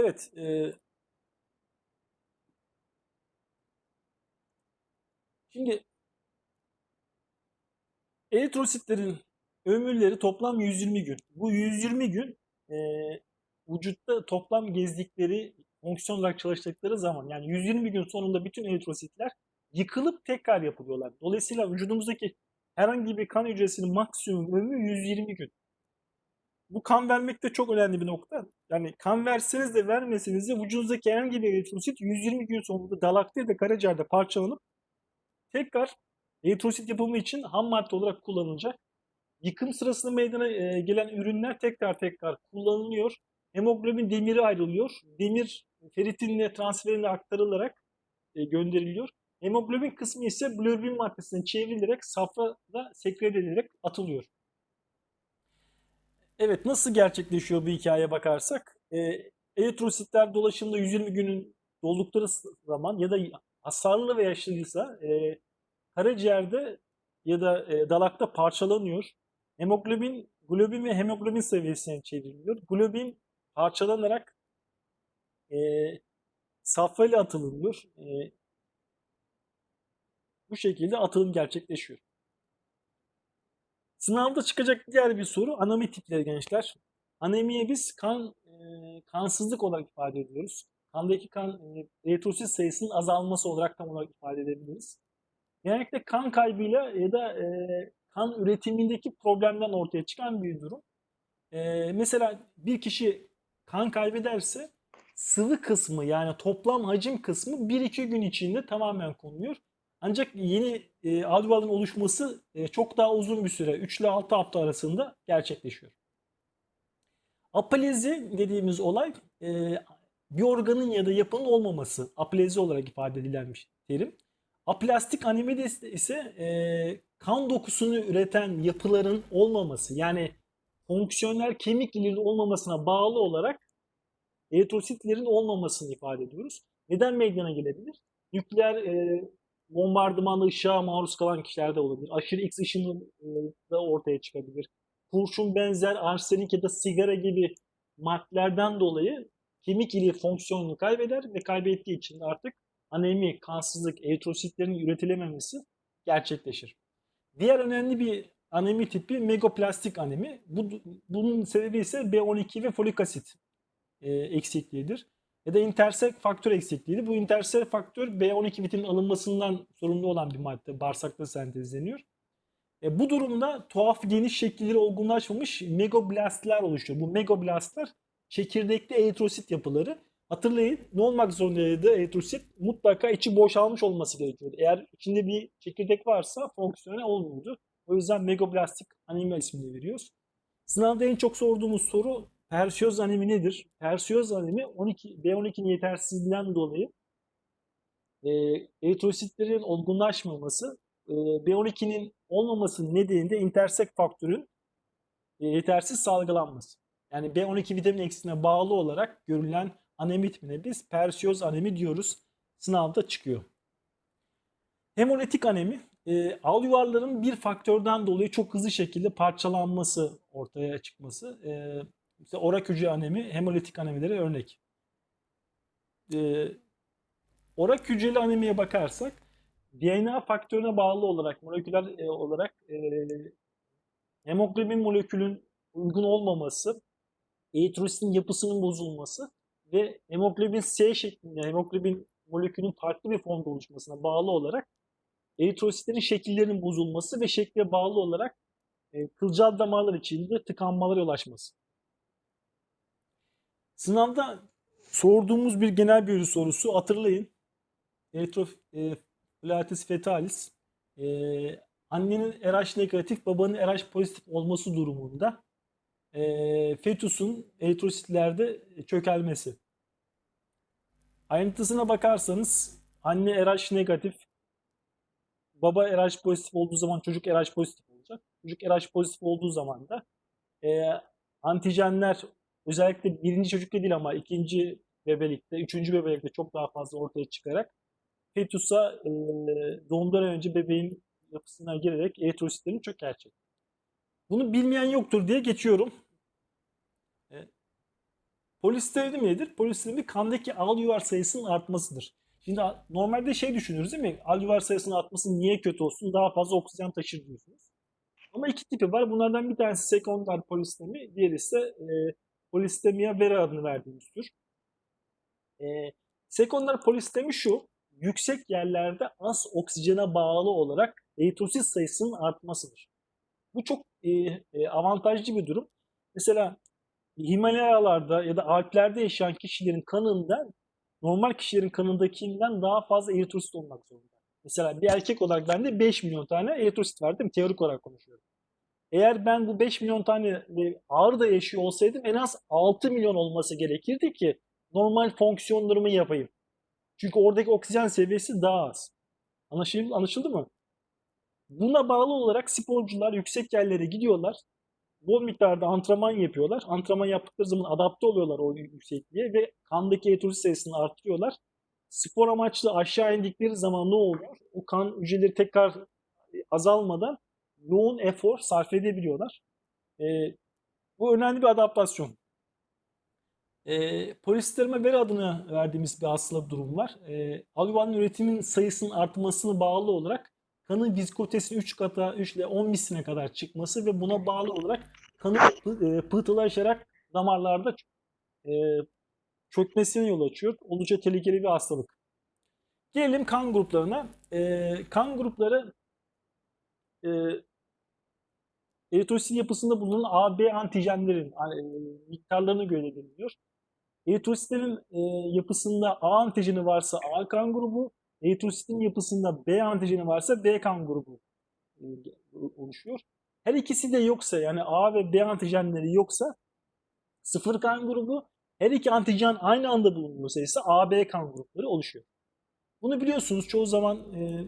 Evet. E, şimdi eritrositlerin ömürleri toplam 120 gün. Bu 120 gün e, vücutta toplam gezdikleri, fonksiyon olarak çalıştıkları zaman yani 120 gün sonunda bütün eritrositler yıkılıp tekrar yapılıyorlar. Dolayısıyla vücudumuzdaki herhangi bir kan hücresinin maksimum ömrü 120 gün. Bu kan vermek de çok önemli bir nokta. Yani kan verseniz de vermeseniz de vücudunuzdaki herhangi bir eritrosit 120 gün sonunda dalakta ya karaciğerde parçalanıp tekrar eritrosit yapımı için ham madde olarak kullanılacak. Yıkım sırasında meydana e, gelen ürünler tekrar tekrar kullanılıyor. Hemoglobin demiri ayrılıyor. Demir feritinle transferine aktarılarak e, gönderiliyor. Hemoglobin kısmı ise globin maddesine çevrilerek safrada sekret edilerek atılıyor. Evet nasıl gerçekleşiyor bu hikayeye bakarsak? E, eritrositler dolaşımda 120 günün doldukları zaman ya da hasarlı ve yaşlıysa e, karaciğerde ya da e, dalakta parçalanıyor. Hemoglobin, globin ve hemoglobin seviyesine çevriliyor. Globin parçalanarak e, safrayla atılıyor. E, bu şekilde atılım gerçekleşiyor. Sınavda çıkacak diğer bir soru anemi tipleri gençler. Anemiye biz kan e, kansızlık olarak ifade ediyoruz. Kandaki kan e, eritrosit sayısının azalması olarak tam olarak ifade edebiliriz. Genellikle kan kaybıyla ya da e, kan üretimindeki problemden ortaya çıkan bir durum. E, mesela bir kişi kan kaybederse sıvı kısmı yani toplam hacim kısmı 1-2 gün içinde tamamen konuyor. Ancak yeni e, alveolların oluşması e, çok daha uzun bir süre 3 ile 6 hafta arasında gerçekleşiyor. Aplezi dediğimiz olay e, bir organın ya da yapının olmaması. Aplezi olarak ifade edilen bir terim. Aplastik anemide ise e, kan dokusunu üreten yapıların olmaması yani fonksiyonel kemik iliğinin olmamasına bağlı olarak eritrositlerin olmamasını ifade ediyoruz. Neden meydana gelebilir? Nükleer e, bombardımanlı ışığa maruz kalan kişilerde olabilir. Aşırı X ışını da ortaya çıkabilir. Kurşun benzer arsenik ya da sigara gibi maddelerden dolayı kemik iliği fonksiyonunu kaybeder ve kaybettiği için de artık anemi, kansızlık, eritrositlerin üretilememesi gerçekleşir. Diğer önemli bir anemi tipi megaplastik anemi. Bu, bunun sebebi ise B12 ve folik asit e, eksikliğidir. Ya da intersek faktör eksikliğidir. Bu intersek faktör B12 vitamin alınmasından sorumlu olan bir madde. Bağırsakta sentezleniyor. E, bu durumda tuhaf geniş şekilleri olgunlaşmamış megablastlar oluşuyor. Bu megablastlar çekirdekli eritrosit yapıları. Hatırlayın ne olmak zorundaydı eritrosit? Mutlaka içi boşalmış olması gerekiyordu. Eğer içinde bir çekirdek varsa fonksiyonel olmuyordu. O yüzden megablastik anemia ismini veriyoruz. Sınavda en çok sorduğumuz soru Persiyoz anemi nedir? Persiyoz anemi 12, B12'nin yetersizliğinden dolayı e, eritrositlerin olgunlaşmaması, e, B12'nin olmaması nedeniyle intersek faktörün e, yetersiz salgılanması. Yani B12 vitamin eksiğine bağlı olarak görülen anemi tipine biz persiyoz anemi diyoruz. Sınavda çıkıyor. Hemonetik anemi e, al yuvarların bir faktörden dolayı çok hızlı şekilde parçalanması ortaya çıkması. E, işte orak hücre anemi, hemolitik anemilere örnek. E, orak hücreli anemiye bakarsak DNA faktörüne bağlı olarak moleküler e, olarak e, hemoglobin molekülün uygun olmaması, eritrositin yapısının bozulması ve hemoglobin S şeklinde hemoglobin molekülün farklı bir formda oluşmasına bağlı olarak eritrositlerin şekillerinin bozulması ve şekle bağlı olarak e, kılcal damarlar içinde tıkanmalara yol açması. Sınavda sorduğumuz bir genel biyoloji sorusu hatırlayın. Eritroflatus fetalis e, annenin RH negatif, babanın RH pozitif olması durumunda e, fetusun eritrositlerde çökelmesi. Ayrıntısına bakarsanız anne RH negatif, baba RH pozitif olduğu zaman çocuk RH pozitif olacak. Çocuk RH pozitif olduğu zaman da e, antijenler özellikle birinci çocukta değil ama ikinci bebelikte, üçüncü bebelikte çok daha fazla ortaya çıkarak fetusa e, doğumdan önce bebeğin yapısına girerek eritrositlerin çökertecek. Bunu bilmeyen yoktur diye geçiyorum. Polisteroidi nedir? Polisteroidi kandaki alüvar sayısının artmasıdır. Şimdi normalde şey düşünürüz değil mi? Alüvar sayısının artması niye kötü olsun? Daha fazla oksijen taşır diyorsunuz. Ama iki tipi var. Bunlardan bir tanesi sekonder polistemi, diğeri ise e, polistemia vera adını verdiğimiz tür. E, sekonder polistemi şu, yüksek yerlerde az oksijene bağlı olarak eritrosit sayısının artmasıdır. Bu çok e, e, avantajlı bir durum. Mesela Himalayalarda ya da Alplerde yaşayan kişilerin kanında normal kişilerin kanındakinden daha fazla eritrosit olmak zorunda. Mesela bir erkek olarak bende 5 milyon tane eritrosit var değil mi? Teorik olarak konuşuyorum. Eğer ben bu 5 milyon tane ağrıda yaşıyor olsaydım en az 6 milyon olması gerekirdi ki normal fonksiyonlarımı yapayım. Çünkü oradaki oksijen seviyesi daha az. Anlaşıldı, anlaşıldı mı? Buna bağlı olarak sporcular yüksek yerlere gidiyorlar. Bol miktarda antrenman yapıyorlar. Antrenman yaptıkları zaman adapte oluyorlar o yüksekliğe ve kandaki eritrosit sayısını arttırıyorlar. Spor amaçlı aşağı indikleri zaman ne oluyor? O kan hücreleri tekrar azalmadan yoğun efor sarf edebiliyorlar. E, bu önemli bir adaptasyon. E, polisterime vera adını verdiğimiz bir hastalık durum var. E, alüvan üretimin sayısının artmasına bağlı olarak kanın viskotesinin 3 kata 3 ile 10 misline kadar çıkması ve buna bağlı olarak kanın pı- e, pıhtılaşarak damarlarda e, çökmesine yol açıyor. Oldukça tehlikeli bir hastalık. Gelelim kan gruplarına. E, kan grupları eritrosit yapısında bulunan AB antijenlerin e, miktarlarına göre belirleniyor. Eritrositlerin e, yapısında A antijeni varsa A kan grubu, eritrositin yapısında B antijeni varsa B kan grubu e, oluşuyor. Her ikisi de yoksa yani A ve B antijenleri yoksa sıfır kan grubu, her iki antijen aynı anda bulunuyorsa ise AB kan grupları oluşuyor. Bunu biliyorsunuz çoğu zaman e,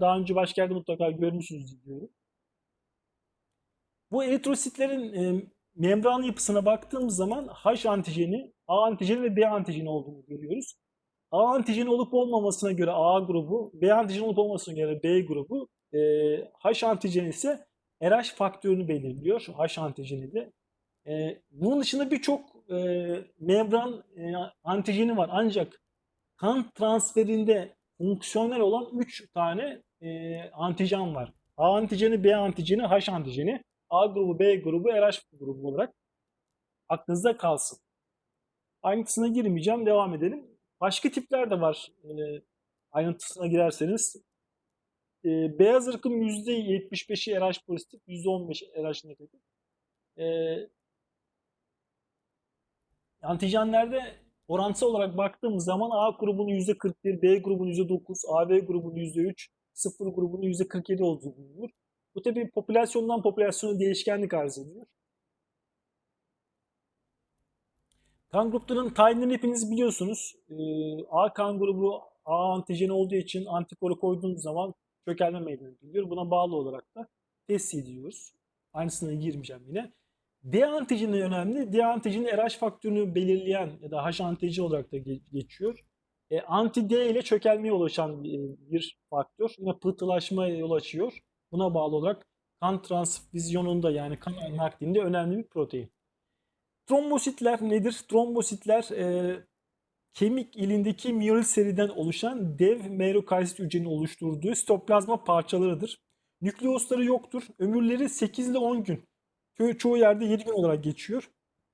daha önce başka yerde mutlaka görmüşsünüz diyorum. Bu eritrositlerin e, membran yapısına baktığımız zaman H antijeni, A antijeni ve B antijeni olduğunu görüyoruz. A antijeni olup olmamasına göre A grubu, B antijeni olup olmamasına göre B grubu, e, H antijeni ise RH faktörünü belirliyor. H antijeni de. E, bunun dışında birçok e, membran e, antijeni var. Ancak kan transferinde fonksiyonel olan 3 tane e, antijen var. A antijeni, B antijeni, H antijeni. A grubu, B grubu, RH grubu olarak aklınızda kalsın. Ayrıntısına girmeyeceğim. Devam edelim. Başka tipler de var. E, ayrıntısına girerseniz. E, beyaz ırkın %75'i RH pozitif, %15'i RH negatif. E, antijenlerde orantısal olarak baktığımız zaman A grubunun %41, B grubunun %9, AB grubunun %3, 0 grubunun %47 olduğu bulunur. Bu tabi popülasyondan popülasyona değişkenlik arz ediyor. Kan gruplarının tayinlerini hepiniz biliyorsunuz. Ee, A kan grubu A antijeni olduğu için antikoru koyduğunuz zaman çökelme meydana geliyor. Buna bağlı olarak da test ediyoruz. Aynısına girmeyeceğim yine. D antijeni önemli. D antijeni RH faktörünü belirleyen ya da H antijeni olarak da geçiyor. E, anti D ile çökelmeye ulaşan bir faktör. Yine pıhtılaşmaya yol açıyor. Buna bağlı olarak kan transfüzyonunda yani kan naklinde önemli bir protein. Trombositler nedir? Trombositler e, kemik ilindeki miyolit seriden oluşan dev merokardit hücrenin oluşturduğu sitoplazma parçalarıdır. Nükleosları yoktur. Ömürleri 8 ile 10 gün. Ço- çoğu yerde 7 gün olarak geçiyor.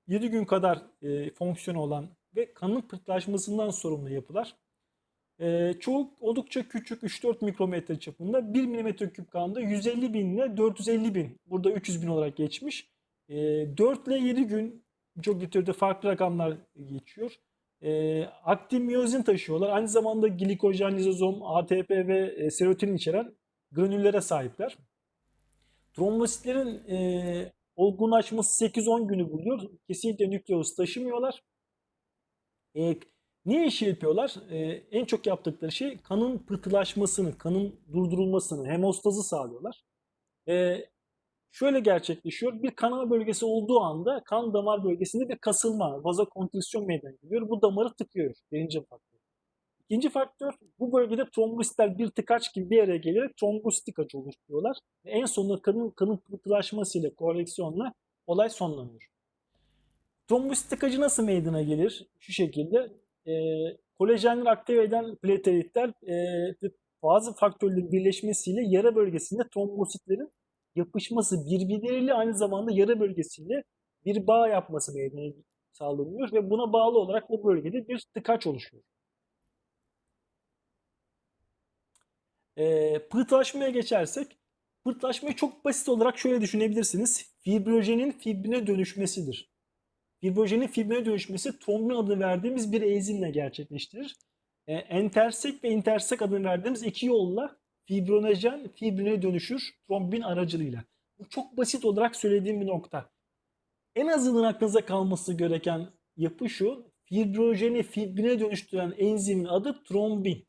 7 gün kadar e, fonksiyonu olan ve kanın pıhtılaşmasından sorumlu yapılar. E, çoğu oldukça küçük 3-4 mikrometre çapında 1 milimetre küp kanda 150 bin ile 450 bin burada 300 bin olarak geçmiş. E, 4 ile 7 gün çok literatürde farklı rakamlar geçiyor. E, aktif miyozin taşıyorlar. Aynı zamanda glikojen, lizozom, ATP ve e, serotonin içeren granüllere sahipler. Trombositlerin e, olgunlaşması 8-10 günü buluyor. Kesinlikle nükleus taşımıyorlar. E, Niye işi yapıyorlar? Ee, en çok yaptıkları şey kanın pıhtılaşmasını, kanın durdurulmasını, hemostazı sağlıyorlar. Ee, şöyle gerçekleşiyor. Bir kanama bölgesi olduğu anda kan damar bölgesinde bir kasılma, vazokonstrüksiyon meydana geliyor. Bu damarı tıkıyor. Birinci faktör. İkinci faktör bu bölgede trombositler bir tıkaç gibi bir araya gelerek trombosit tıkacı oluşturuyorlar. Ve en sonunda kanın, kanın pıhtılaşmasıyla, koreksiyonla olay sonlanıyor. Trombosit tıkacı nasıl meydana gelir? Şu şekilde. E, kolajenleri aktive eden plateletler e, bazı faktörlerin birleşmesiyle yara bölgesinde trombositlerin yapışması birbirleriyle aynı zamanda yara bölgesiyle bir bağ yapması meydana sağlanıyor ve buna bağlı olarak o bölgede bir tıkaç oluşuyor. E, pıhtılaşmaya geçersek, pıhtılaşmayı çok basit olarak şöyle düşünebilirsiniz. Fibrojenin fibrine dönüşmesidir. Fibrojenin fibrine dönüşmesi trombin adını verdiğimiz bir enzimle gerçekleştirir. E, entersek ve intersek adını verdiğimiz iki yolla fibrinojen fibrine dönüşür trombin aracılığıyla. Bu çok basit olarak söylediğim bir nokta. En azından aklınıza kalması gereken yapı şu. Fibrojeni fibrine dönüştüren enzimin adı trombin.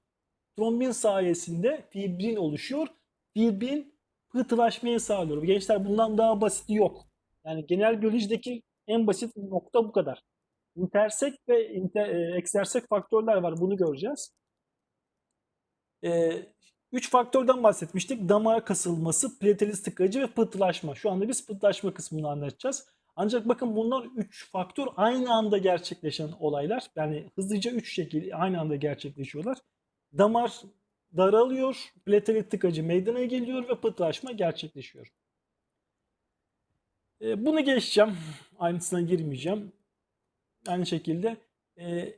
Trombin sayesinde fibrin oluşuyor. Fibrin pıhtılaşmayı sağlıyor. Gençler bundan daha basiti yok. Yani genel biyolojideki en basit nokta bu kadar. İntersek ve inter, e, eksersek faktörler var. Bunu göreceğiz. E, üç faktörden bahsetmiştik. Damar kasılması, platelet tıkacı ve pıhtılaşma. Şu anda biz pıhtılaşma kısmını anlatacağız. Ancak bakın bunlar üç faktör aynı anda gerçekleşen olaylar. Yani hızlıca üç şekilde aynı anda gerçekleşiyorlar. Damar daralıyor, platelet tıkacı meydana geliyor ve pıhtılaşma gerçekleşiyor. E, bunu geçeceğim. Ayrıntısına girmeyeceğim. Aynı şekilde e,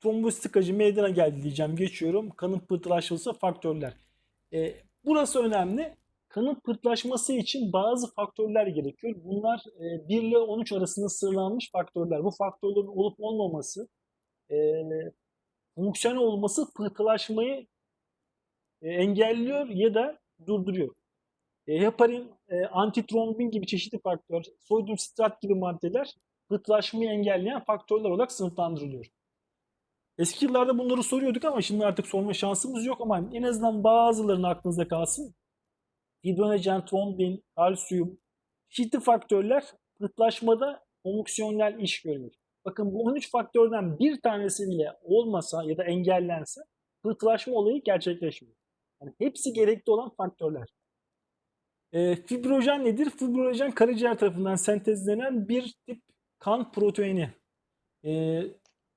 trombosit tıkacı meydana geldi diyeceğim. Geçiyorum. Kanın pıhtılaşması faktörler. E, burası önemli. Kanın pıhtılaşması için bazı faktörler gerekiyor. Bunlar e, 1 ile 13 arasında sıralanmış faktörler. Bu faktörlerin olup olmaması, e, fonksiyonel olması pıhtılaşmayı e, engelliyor ya da durduruyor. E, heparin, e, antitrombin gibi çeşitli faktör, sodyum sitrat gibi maddeler pıhtılaşmayı engelleyen faktörler olarak sınıflandırılıyor. Eski yıllarda bunları soruyorduk ama şimdi artık sorma şansımız yok ama en azından bazılarını aklınızda kalsın. Hidrojen, trombin, kalsiyum, çeşitli faktörler pıhtılaşmada fonksiyonel iş görüyor. Bakın bu 13 faktörden bir tanesi bile olmasa ya da engellense pıhtılaşma olayı gerçekleşmiyor. Yani hepsi gerekli olan faktörler. E, fibrojen nedir? Fibrojen karaciğer tarafından sentezlenen bir tip kan proteini. E,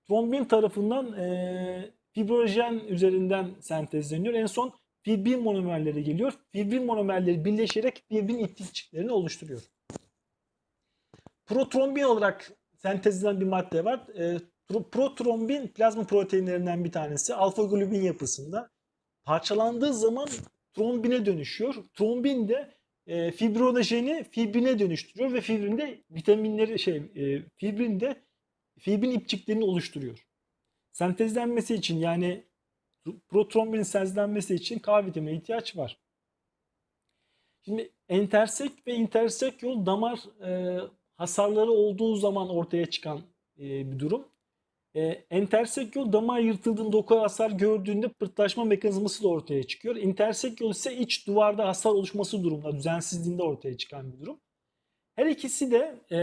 trombin tarafından e, fibrojen üzerinden sentezleniyor. En son fibrin monomerleri geliyor. Fibrin monomerleri birleşerek fibrin iplikçiklerini oluşturuyor. Protrombin olarak sentezlenen bir madde var. E, protrombin plazma proteinlerinden bir tanesi. Alfa globin yapısında. Parçalandığı zaman trombine dönüşüyor. Trombin de e, fibrinojeni fibrine dönüştürüyor ve fibrinde vitaminleri şey e, fibrinde fibrin ipçiklerini oluşturuyor. Sentezlenmesi için yani protrombinin sentezlenmesi için K vitamini ihtiyaç var. Şimdi entersek ve intersek yol damar e, hasarları olduğu zaman ortaya çıkan e, bir durum. E, entersek yol damar yırtıldığında doku hasar gördüğünde pırtlaşma mekanizması da ortaya çıkıyor. İntersek yol ise iç duvarda hasar oluşması durumunda, düzensizliğinde ortaya çıkan bir durum. Her ikisi de e,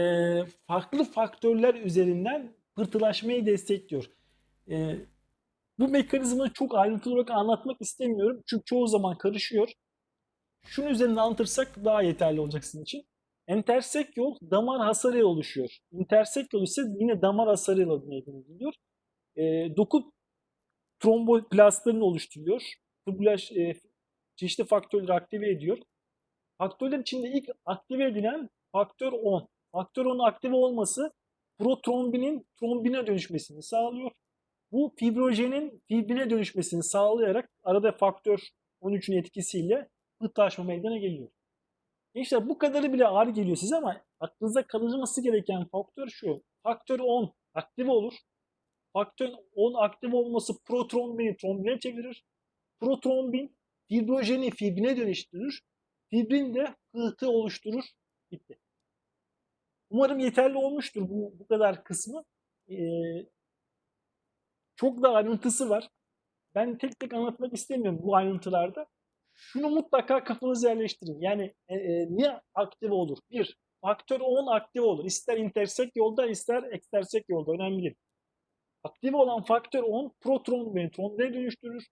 farklı faktörler üzerinden pırtılaşmayı destekliyor. E, bu mekanizmayı çok ayrıntılı olarak anlatmak istemiyorum. Çünkü çoğu zaman karışıyor. Şunun üzerinden anlatırsak daha yeterli olacak sizin için. Entersek yol damar hasarıyla oluşuyor. İntersek yol ise yine damar hasarıyla meydana geliyor. E, doku tromboplastlarını oluşturuyor. Fibrillaj e, çeşitli faktörleri aktive ediyor. Faktörler içinde ilk aktive edilen faktör 10. Faktör 10 aktive olması protrombinin trombine dönüşmesini sağlıyor. Bu fibrojenin fibrine dönüşmesini sağlayarak arada faktör 13'ün etkisiyle pıhtılaşma meydana geliyor. Gençler bu kadarı bile ağır geliyor size ama aklınızda kalması gereken faktör şu. Faktör 10 aktive olur. Faktör 10 aktif olması protrombini trombine çevirir. Protrombin fibrojeni fibrine dönüştürür. Fibrin de pıhtı oluşturur. Bitti. Umarım yeterli olmuştur bu, bu kadar kısmı. Ee, çok da ayrıntısı var. Ben tek tek anlatmak istemiyorum bu ayrıntılarda. Şunu mutlaka kafanıza yerleştirin. Yani e, e, niye aktif olur? Bir, faktör 10 aktif olur. İster intersek yolda ister ekstersek yolda. Önemli değil. Aktif olan faktör 10 protrombini trombine dönüştürür.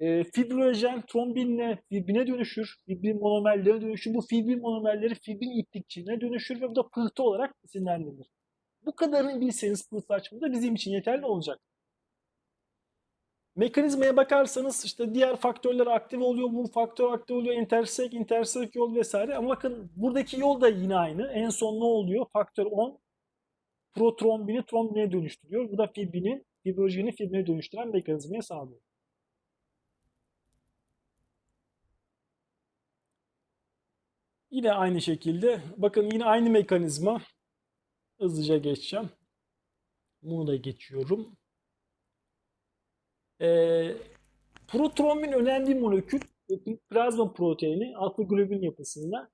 E, fibrojen trombinle fibrine dönüşür. Fibrin monomerlerine dönüşür. Bu fibrin monomerleri fibrin iplikçiliğine dönüşür ve bu da pıhtı olarak isimlendirilir. Bu kadarını bilseniz pıhtılaşmada bizim için yeterli olacak. Mekanizmaya bakarsanız işte diğer faktörler aktif oluyor, bu faktör aktif oluyor, intersek, intersek yol vesaire. Ama bakın buradaki yol da yine aynı. En son ne oluyor? Faktör 10 protrombini trombine dönüştürüyor. Bu da fibrini, fibrojeni fibrine dönüştüren mekanizmaya sağlıyor. Yine aynı şekilde bakın yine aynı mekanizma hızlıca geçeceğim. Bunu da geçiyorum. Ee, protrombin önemli molekül. Plazma proteini alfa globin yapısında.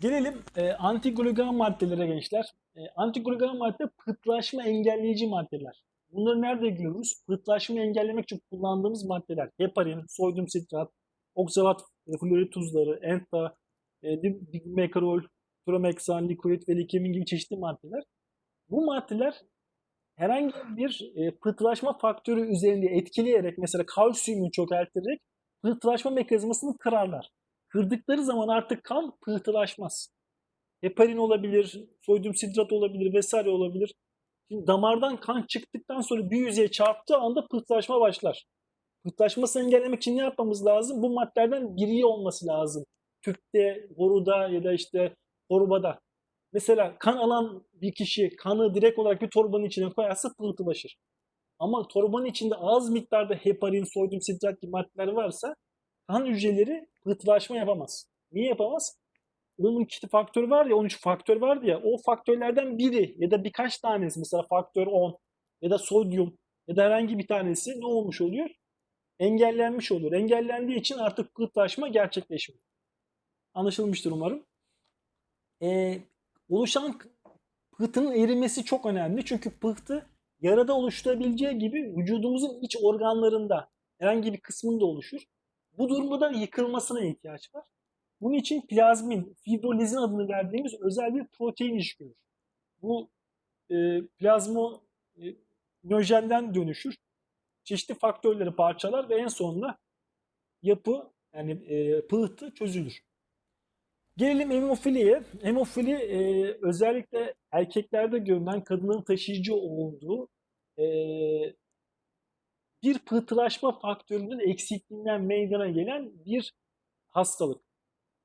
Gelelim e, antiglugan maddelere gençler. E, antiglugan madde pıhtılaşma engelleyici maddeler. Bunları nerede görürüz? Pıhtılaşmayı engellemek için kullandığımız maddeler. Heparin, sodyum sitrat, oksalat e, florit tuzları, enta, e, dimekarol, promeksan, likurit ve likemin gibi çeşitli maddeler. Bu maddeler herhangi bir e, pıhtılaşma faktörü üzerinde etkileyerek mesela kalsiyumu çökerterek pıhtılaşma mekanizmasını kırarlar. Kırdıkları zaman artık kan pıhtılaşmaz. Heparin olabilir, sodyum sitrat olabilir vesaire olabilir. Şimdi damardan kan çıktıktan sonra bir yüzeye çarptığı anda pıhtılaşma başlar. Pıhtılaşmasını engellemek için ne yapmamız lazım? Bu maddelerden biri olması lazım. Tüpte, boruda ya da işte torbada. Mesela kan alan bir kişi kanı direkt olarak bir torbanın içine koyarsa pıhtılaşır. Ama torbanın içinde az miktarda heparin, sodyum sitrat gibi maddeler varsa kan hücreleri pıhtılaşma yapamaz. Niye yapamaz? Bunun iki faktör var ya, 13 faktör vardı ya, o faktörlerden biri ya da birkaç tanesi mesela faktör 10 ya da sodyum ya da herhangi bir tanesi ne olmuş oluyor? Engellenmiş olur. Engellendiği için artık pıhtılaşma gerçekleşmiyor. Anlaşılmıştır umarım. Ee, oluşan pıhtının erimesi çok önemli. Çünkü pıhtı yarada oluşturabileceği gibi vücudumuzun iç organlarında herhangi bir kısmında oluşur. Bu durumda da yıkılmasına ihtiyaç var. Bunun için plazmin, fibrolizin adını verdiğimiz özel bir protein iş görür. Bu e, plazmonojenden e, dönüşür. Çeşitli faktörleri parçalar ve en sonunda yapı yani e, pıhtı çözülür. Gelelim hemofiliye. Hemofili e, özellikle erkeklerde görülen kadının taşıyıcı olduğu e, bir pıhtılaşma faktörünün eksikliğinden meydana gelen bir hastalık.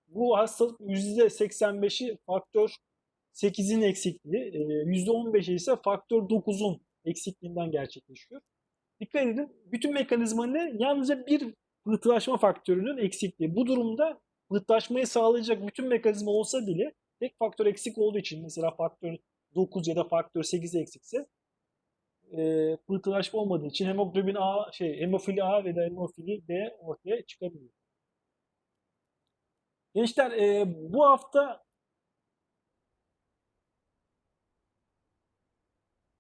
Bu hastalık %85'i faktör 8'in eksikliği, %15'i ise faktör 9'un eksikliğinden gerçekleşiyor. Dikkat edin, bütün mekanizma ne? Yalnızca bir pıhtılaşma faktörünün eksikliği. Bu durumda pıhtılaşmayı sağlayacak bütün mekanizma olsa bile tek faktör eksik olduğu için mesela faktör 9 ya da faktör 8 eksikse e, pıhtılaşma olmadığı için hemoglobin A, şey, hemofili A ve da hemofili B ortaya çıkabiliyor. Gençler e, bu hafta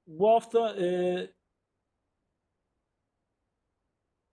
bu hafta e,